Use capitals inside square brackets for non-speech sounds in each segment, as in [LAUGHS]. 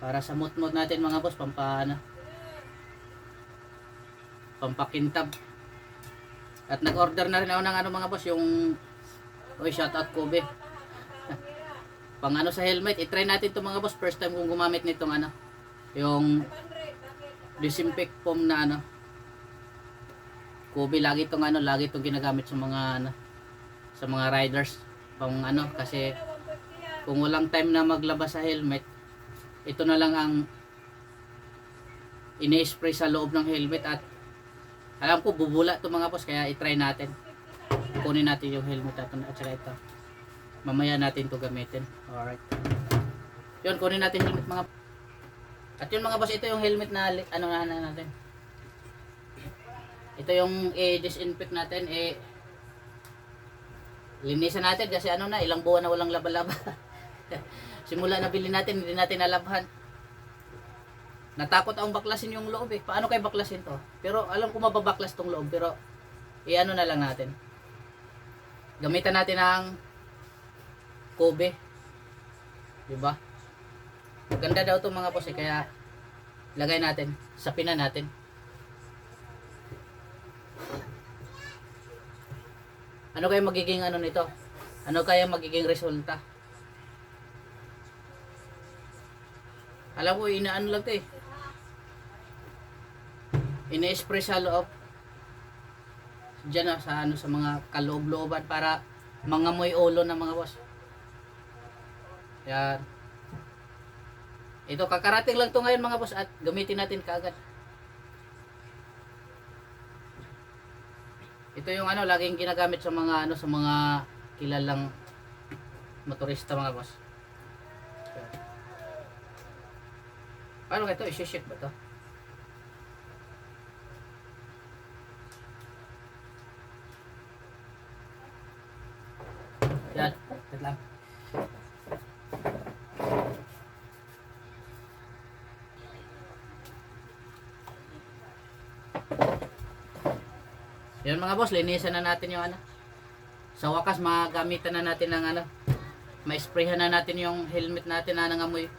Para sa mutmut natin mga boss, pampa ano, pampakintab. At nag-order na rin ako ng ano mga boss, yung Oy, shout out Kobe. [LAUGHS] Pang ano sa helmet, i-try natin to mga boss. First time kong gumamit nitong ano, yung disinfect foam na ano. Kobe lagi tong ano, lagi tong ginagamit sa mga ano, sa mga riders. Pang ano, kasi kung walang time na maglabas sa helmet, ito na lang ang ini-spray sa loob ng helmet at alam ko bubula to mga boss kaya i-try natin. Kunin natin yung helmet at, at saka ito. Mamaya natin to gamitin. Alright. Yun kunin natin helmet mga at yun mga boss ito yung helmet na ano na na natin. Ito yung i-disinfect natin eh linisan natin kasi ano na ilang buwan na walang laba-laba [LAUGHS] simula na bilhin natin hindi natin nalabhan natakot akong baklasin yung loob eh. Paano kayo baklasin to? Pero alam ko mababaklas tong loob pero i-ano na lang natin. Gamitan natin ng Kobe. Di ba maganda daw to mga boss eh kaya lagay natin sa pina natin. Ano kaya magiging ano nito? Ano kaya magiging resulta alam ko inaano lang to eh ina-spray sa loob Diyan na sa ano sa mga kaloob-looban para mangamoy ulo ng mga boss. Yan. Ito kakarating lang to ngayon mga boss at gamitin natin kaagad. Ito yung ano laging ginagamit sa mga ano sa mga kilalang motorista mga boss. Paano ito? I-shake ba to? Yan. Wait lang. Yan mga boss, linisan na natin yung ano. Sa wakas, magamitan na natin ng ano. Ma-sprayhan na natin yung helmet natin na nangamoy.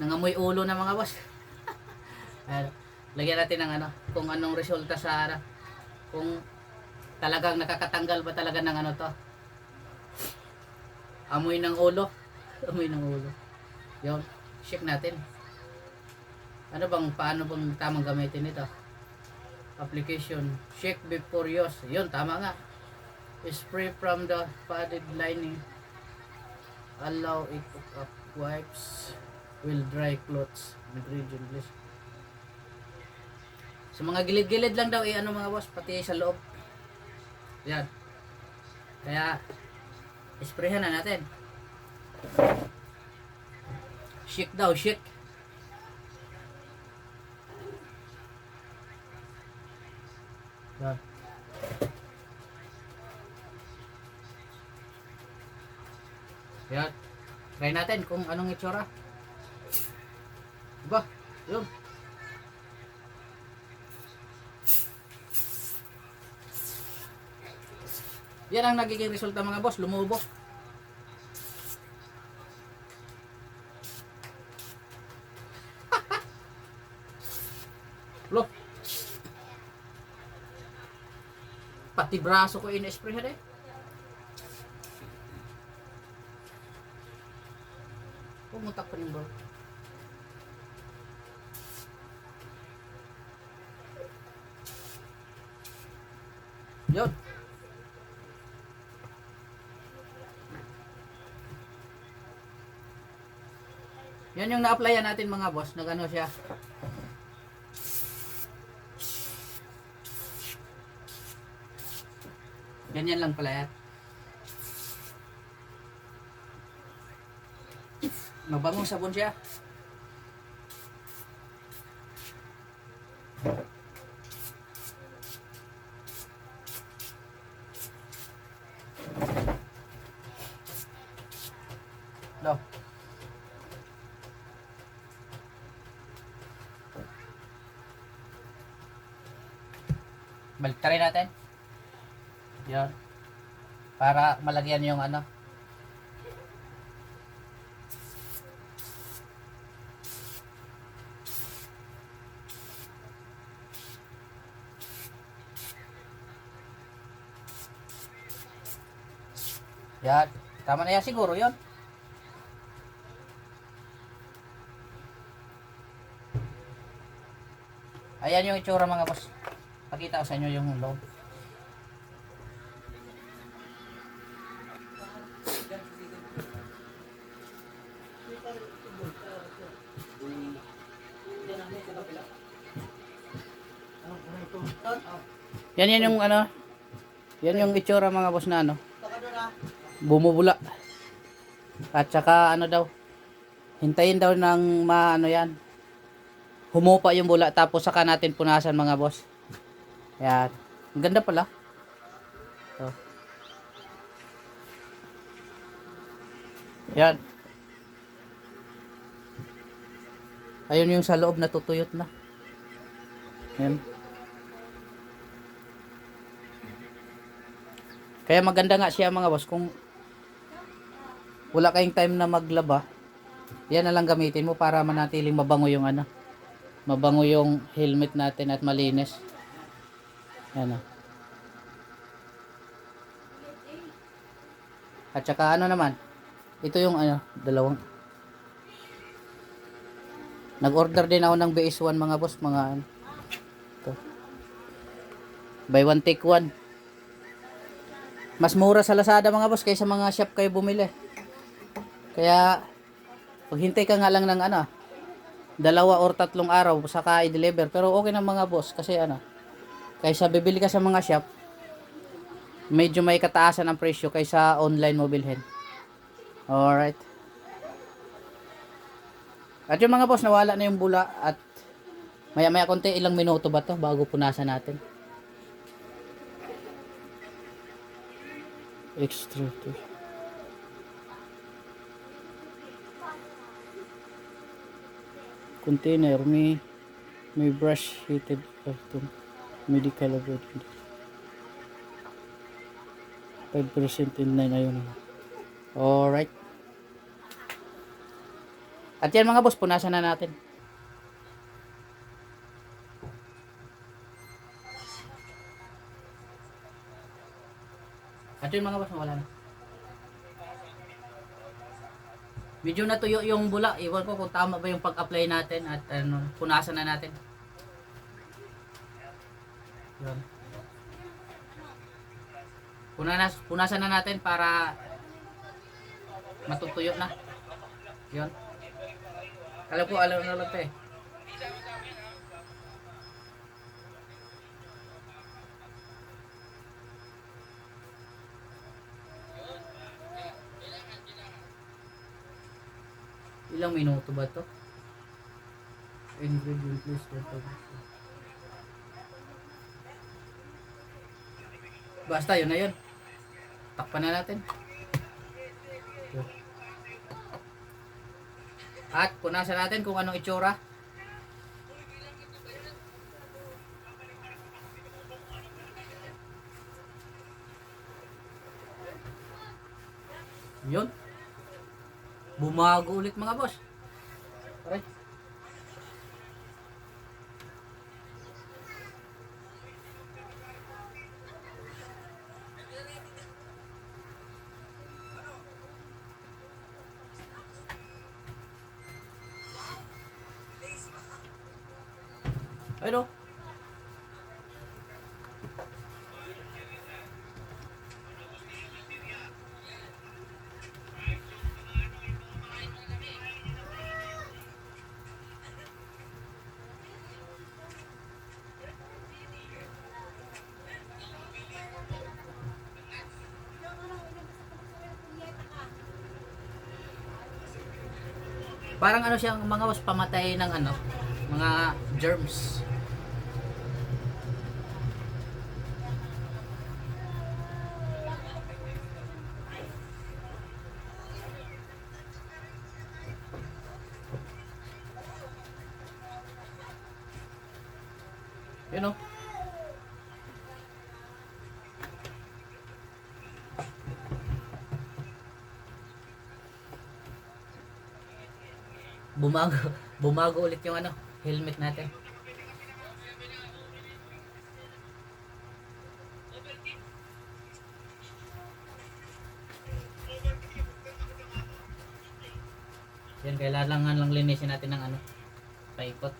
Nangamoy ulo na mga boss. [LAUGHS] Ayan. Lagyan natin ng ano, kung anong resulta sa ano. Kung talagang nakakatanggal ba talaga ng ano to. Amoy ng ulo. [LAUGHS] Amoy ng ulo. Yun. Check natin. Ano bang paano bang tamang gamitin ito application. Shake before use. Yun tama nga. Spray from the padded lining. Allow it to up wipes will dry clothes ingredient list sa mga gilid-gilid lang daw eh ano mga boss pati sa loob yan. Kaya, isprehan na natin. Shake daw, shake. Yan. Yan. Try natin kung anong itsura. Yun. Yan ang nagiging resulta mga boss, lumubo. [LAUGHS] Lo. Pati braso ko in-sprayhan eh. Pumutak pa rin bro. Yun. Yan yung na-applyan natin mga boss. Nagano siya. Ganyan lang pala yan. Mabangong sabon siya. Balik try natin. Yun. Para malagyan yung ano. Yan. Tama na yan siguro yun. Ayan yung itsura mga boss. Pakita ko sa inyo yung loob. Yan yan yung ano. Yan yung itsura mga boss na ano. Bumubula. At saka ano daw. Hintayin daw ng maano yan. Humupa yung bula tapos saka natin punasan mga boss. Yan. Ang ganda pala. Oh. Yan. Ayun yung sa loob natutuyot na. Yan. Kaya maganda nga siya mga boss kung wala kayong time na maglaba, yan na lang gamitin mo para manatiling mabango yung ano. Mabango yung helmet natin at malinis. Yan o. At saka ano naman, ito yung ano, dalawang. Nag-order din ako ng BS1 mga boss, mga ano. Ito. Buy one take one. Mas mura sa Lazada mga boss kaysa mga shop kayo bumili. Kaya paghintay ka nga lang ng ano, dalawa or tatlong araw saka i-deliver. Pero okay na mga boss kasi ano, kaysa bibili ka sa mga shop, medyo may kataasan ang presyo kaysa online mo bilhin. Alright. At yung mga boss, nawala na yung bula at maya maya konti ilang minuto ba to bago punasan natin. Extra to. Container may may brush heated after medical laboratory. 5% in line ayun. Alright. At yan mga boss, punasan na natin. At yun mga boss, wala na. Medyo natuyo yung bula. Iwan ko kung tama ba yung pag-apply natin at ano, punasan na natin. Yun. Punanas, punasan na natin para matutuyo na. Yun. Alam ko, alam na lang to eh. Ilang minuto ba to? Ingredient list Basta yun na yun. Takpan na natin. At punasan natin kung anong itsura. Yun. Bumago ulit mga boss. Ayun o. Parang ano siyang mga was pamatay ng ano, mga germs. Yun know? Bumago, [LAUGHS] bumago ulit yung ano, helmet natin. Yan, kailangan lang linisin natin ng ano, paikot.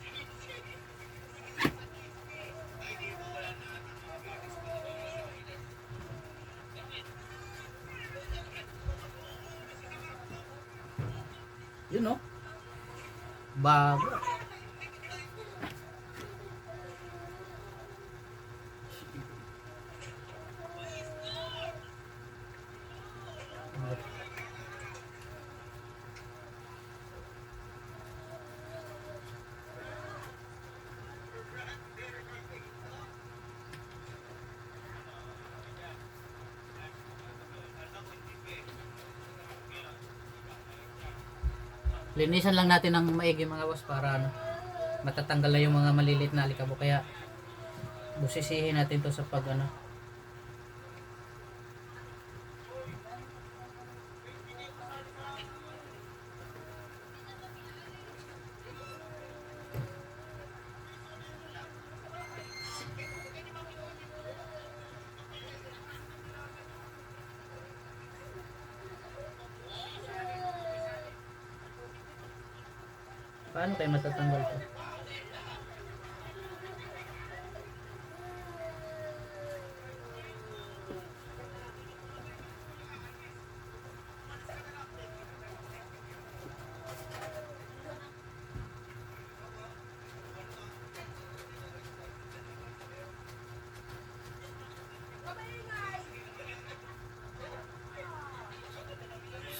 Yun no? Bago. Linisan lang natin ng maigi mga boss para ano, matatanggal na yung mga maliliit na alikabok. Kaya busisihin natin to sa pag ano paano kayo matatanggal to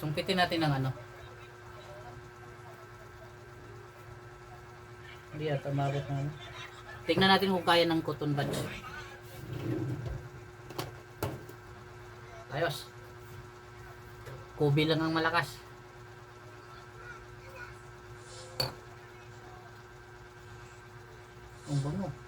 Sungkitin natin ng ano. Hindi ata mabot na ano. Tingnan natin kung kaya ng cotton buds. Ayos. Kubi lang ang malakas. Ang bango.